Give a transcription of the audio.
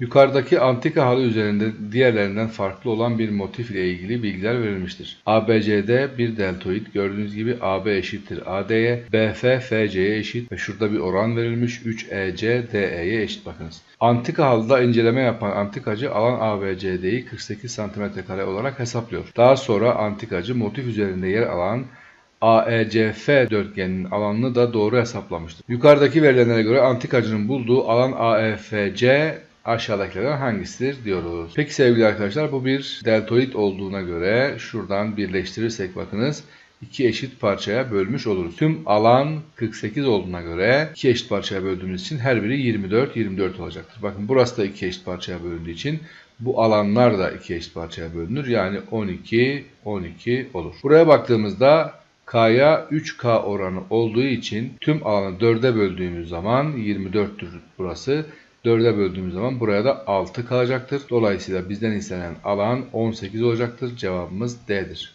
Yukarıdaki antika halı üzerinde diğerlerinden farklı olan bir motif ile ilgili bilgiler verilmiştir. ABCD bir deltoid. Gördüğünüz gibi AB eşittir AD'ye, BF FC'ye eşit ve şurada bir oran verilmiş. 3EC DE'ye eşit bakınız. Antika halıda inceleme yapan antikacı alan ABCD'yi 48 cm olarak hesaplıyor. Daha sonra antikacı motif üzerinde yer alan AECF dörtgeninin alanını da doğru hesaplamıştır. Yukarıdaki verilenlere göre antikacının bulduğu alan AEFC aşağıdakilerden hangisidir diyoruz. Peki sevgili arkadaşlar bu bir deltoid olduğuna göre şuradan birleştirirsek bakınız iki eşit parçaya bölmüş oluruz. Tüm alan 48 olduğuna göre iki eşit parçaya böldüğümüz için her biri 24 24 olacaktır. Bakın burası da iki eşit parçaya bölündüğü için bu alanlar da iki eşit parçaya bölünür. Yani 12 12 olur. Buraya baktığımızda K'ya 3K oranı olduğu için tüm alanı 4'e böldüğümüz zaman 24'tür burası. 4'e böldüğümüz zaman buraya da 6 kalacaktır. Dolayısıyla bizden istenen alan 18 olacaktır. Cevabımız D'dir.